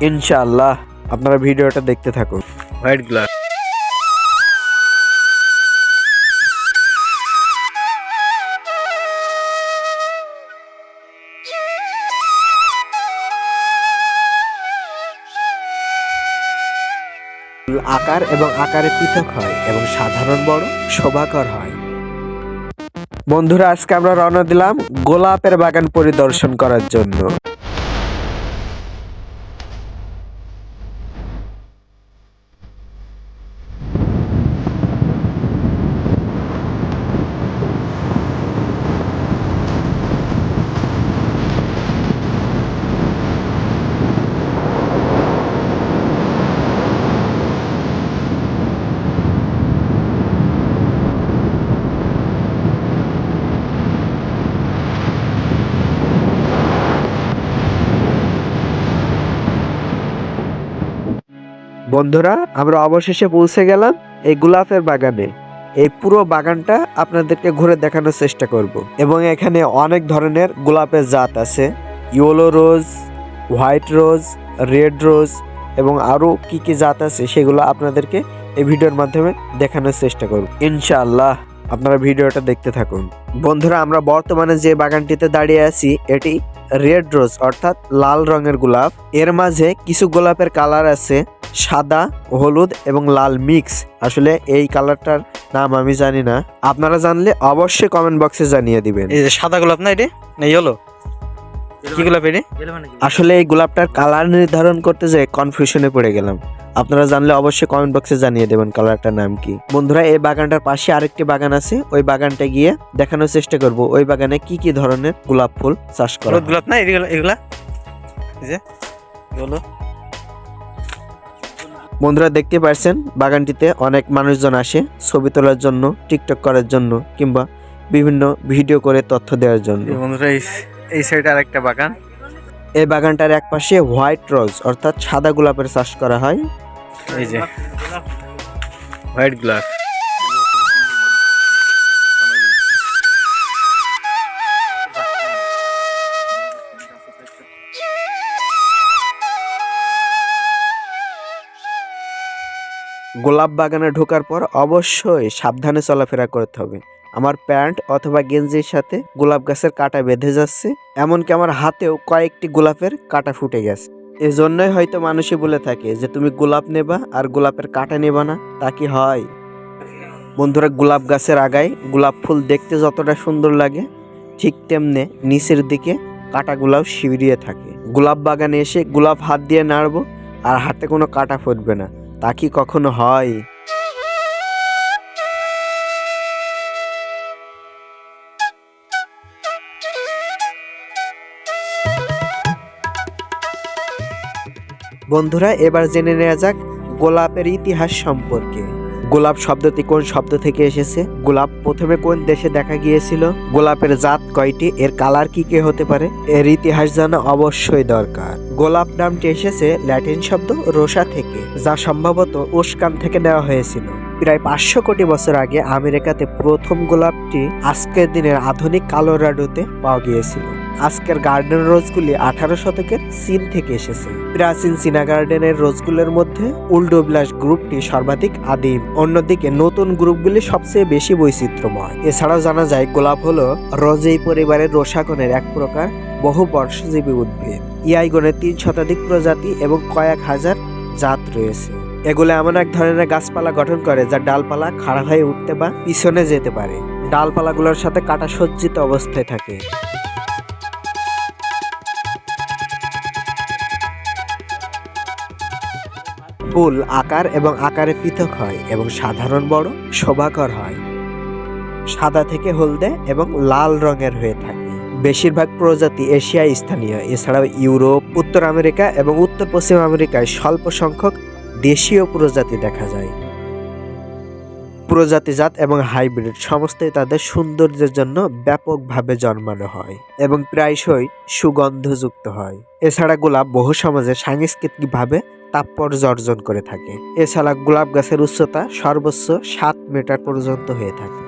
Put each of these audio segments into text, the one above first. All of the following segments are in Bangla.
ইনশাআল্লাহ আপনারা ভিডিওটা দেখতে থাকুন। হোয়াইট গ্লাস আকার এবং আকারে পৃথক হয় এবং সাধারণ বড় শোভাকর হয়। বন্ধুরা আজকে আমরা রওনা দিলাম গোলাপের বাগান পরিদর্শন করার জন্য। বন্ধুরা, আমরা অবশেষে পৌঁছে গেলাম এই গোলাপের বাগানে। এই পুরো বাগানটা আপনাদেরকে ঘুরে দেখানোর চেষ্টা করব। এবং এখানে অনেক ধরনের গোলাপের জাত আছে। Yellow rose, white rose, red rose এবং আরও কি কি জাত আছে সেগুলো আপনাদেরকে এই ভিডিওর মাধ্যমে দেখানোর চেষ্টা করব। ইনশাআল্লাহ আপনারা ভিডিওটা দেখতে থাকুন। বন্ধুরা, আমরা বর্তমানে যে বাগানটিতে দাঁড়িয়ে আছি, এটি রেড রোজ অর্থাৎ লাল রঙের গোলাপ। এর মাঝে কিছু গোলাপের কালার আছে। সাদা হলুদ এবং লাল মিক্স আসলে এই কালারটার নাম আমি জানি না। আপনারা জানলে অবশ্যই কমেন্ট বক্সে জানিয়ে দিবেন। এই যে সাদা গোলাপ না এটি? না ইয়েলো কি গোলাপ এটি? আসলে এই গোলাপটার কালার নির্ধারণ করতে যে কনফিউশনে পড়ে গেলাম। আপনারা জানলে অবশ্যই কমেন্ট বক্সে জানিয়ে দেবেন কালারটার নাম কি। বন্ধুরা এই বাগানটার পাশে আরেকটি বাগান আছে। ওই বাগানটা গিয়ে দেখানোর চেষ্টা করব। ওই বাগানে কি কি ধরনের গোলাপ ফুল চাষ করা হলুদ গোলাপ না এগুলা এগুলা? এই যে ইয়েলো বন্ধুরা দেখতে পাচ্ছেন বাগানটিতে অনেক মানুষজন আসে ছবি তোলার জন্য টিকটক করার জন্য কিংবা বিভিন্ন ভিডিও করে তথ্য দেওয়ার জন্য। বন্ধুরা এই সাইডে আর একটা বাগান। এই বাগানটার এক পাশে হোয়াইট রোজ অর্থাৎ সাদা গোলাপের চাষ করা হয়। এই যে হোয়াইট গ্লাস গোলাপ বাগানে ঢোকার পর অবশ্যই সাবধানে চলাফেরা করতে হবে। আমার প্যান্ট অথবা গেঞ্জির সাথে গোলাপ গাছের কাঁটা বেঁধে যাচ্ছে, এমনকি আমার হাতেও কয়েকটি গোলাপের কাঁটা ফুটে গেছে। এজন্যই হয়তো মানুষই বলে থাকে যে, তুমি গোলাপ নেবা আর গোলাপের কাঁটা নেবা না। তা কি হয়? বন্ধুরা, গোলাপ গাছের আগায় গোলাপ ফুল দেখতে যতটা সুন্দর লাগে, ঠিক তেমনে নিচের দিকে কাঁটাগুলাও শিবিরিয়ে থাকে। গোলাপ বাগানে এসে গোলাপ হাত দিয়ে নাড়বো আর হাতে কোনো কাঁটা ফুটবে না। তা কি কখনো হয়? বন্ধুরা এবার জেনে নেওয়া যাক গোলাপের ইতিহাস সম্পর্কে। গোলাপ শব্দটি কোন শব্দ থেকে এসেছে? গোলাপ প্রথমে কোন দেশে দেখা গিয়েছিল? গোলাপের জাত কয়টি? এর কালার কি কে হতে পারে? এর ইতিহাস জানা অবশ্যই দরকার। গোলাপ নামটি এসেছে ল্যাটিন শব্দ রোসা থেকে, যা সম্ভবত উস্কান থেকে নেওয়া হয়েছিল। প্রায় পাঁচশো কোটি বছর আগে আমেরিকাতে প্রথম গোলাপটি আজকের দিনের আধুনিক কালোরাডোতে পাওয়া গিয়েছিল। আজকের গার্ডেন রোজগুলি আঠারো শতকের চীন থেকে এসেছে। প্রাচীন চীনা গার্ডেনের রোজগুলোর মধ্যে উল্ডোবিলাস গ্রুপটি সর্বাধিক আদিম। অন্যদিকে নতুন গ্রুপগুলি সবচেয়ে বেশি বৈচিত্র্যময়। এছাড়াও জানা যায়, গোলাপ হলো রোজেই পরিবারের রোসাগণের এক প্রকার বহু বর্ষজীবী উদ্ভিদ ইয়াইগণের তিন শতাধিক প্রজাতি এবং কয়েক হাজার জাত রয়েছে। এগুলো এমন এক ধরনের গাছপালা গঠন করে যা ডালপালা, খাড়া হয়ে উঠতে বা পিছনে যেতে পারে। ডালপালাগুলোর সাথে কাটা সজ্জিত অবস্থায় থাকে। ফুল আকার এবং আকারে পৃথক হয় এবং সাধারণ বড়, শোভাকর হয়। সাদা থেকে হলদে এবং লাল রঙের হয়ে থাকে। বেশিরভাগ প্রজাতি এশিয়ায় স্থানীয়। এছাড়াও ইউরোপ, উত্তর আমেরিকা এবং উত্তর পশ্চিম আমেরিকায় স্বল্প সংখ্যক দেশীয় প্রজাতি দেখা যায়। প্রজাতিজাত এবং হাইব্রিড সমস্তই তাদের সৌন্দর্যের জন্য ব্যাপকভাবে জন্মানো হয় এবং প্রায়শই সুগন্ধযুক্ত হয়। এছাড়া গোলাপ বহু সমাজে সাংস্কৃতিকভাবে তাৎপর্য অর্জন করে থাকে। এছাড়া গোলাপ গাছের উচ্চতা সর্বোচ্চ সাত মিটার পর্যন্ত হয়ে থাকে।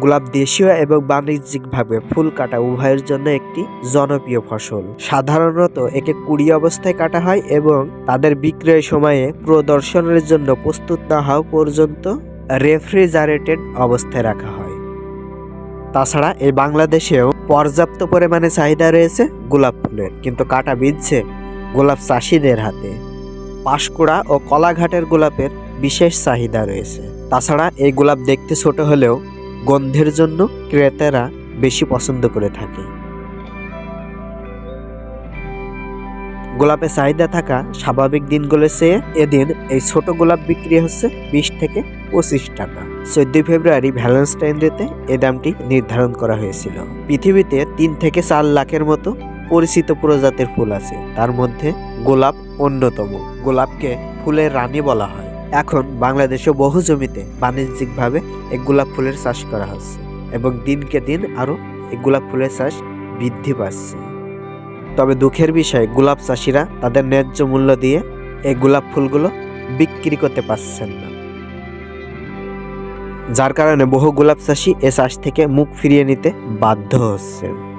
গোলাপ দেশীয় এবং বাণিজ্যিকভাবে ফুল কাটা উভয়ের জন্য একটি জনপ্রিয় ফসল। সাধারণত একে কুড়ি অবস্থায় কাটা হয় এবং তাদের বিক্রয় সময়ে প্রদর্শনের জন্য প্রস্তুত না হওয়া পর্যন্ত রেফ্রিজারেটেড অবস্থায় রাখা হয়। তাছাড়া এই বাংলাদেশেও পর্যাপ্ত পরিমাণে চাহিদা রয়েছে গোলাপ ফুলের। কিন্তু কাটা বিধছে গোলাপ চাষিদের হাতে। পাঁশকুড়া ও কলাঘাটের গোলাপের বিশেষ চাহিদা রয়েছে। তাছাড়া এই গোলাপ দেখতে ছোট হলেও গন্ধের জন্য ক্রেতারা বেশি পছন্দ করে থাকে। গোলাপের চাহিদা থাকা স্বাভাবিক দিনগুলোর চেয়ে এদিন এই ছোট গোলাপ বিক্রি হচ্ছে বিশ থেকে পঁচিশ টাকা। চোদ্দই ফেব্রুয়ারি ভ্যালেন্টাইন ডেতে এ দামটি নির্ধারণ করা হয়েছিল। পৃথিবীতে তিন থেকে চার লাখের মতো পরিচিত প্রজাতির ফুল আছে। তার মধ্যে গোলাপ অন্যতম। গোলাপকে ফুলের রানী বলা হয়। এখন বাংলাদেশে বহু জমিতে বাণিজ্যিকভাবে এই গোলাপ ফুলের চাষ করা হচ্ছে এবং দিনকে দিন আরও এই গোলাপ ফুলের চাষ বৃদ্ধি পাচ্ছে। তবে দুঃখের বিষয়, গোলাপ চাষিরা তাদের ন্যায্য মূল্য দিয়ে এই গোলাপ ফুলগুলো বিক্রি করতে পারছেন না। যার কারণে বহু গোলাপ চাষি এ চাষ থেকে মুখ ফিরিয়ে নিতে বাধ্য হচ্ছে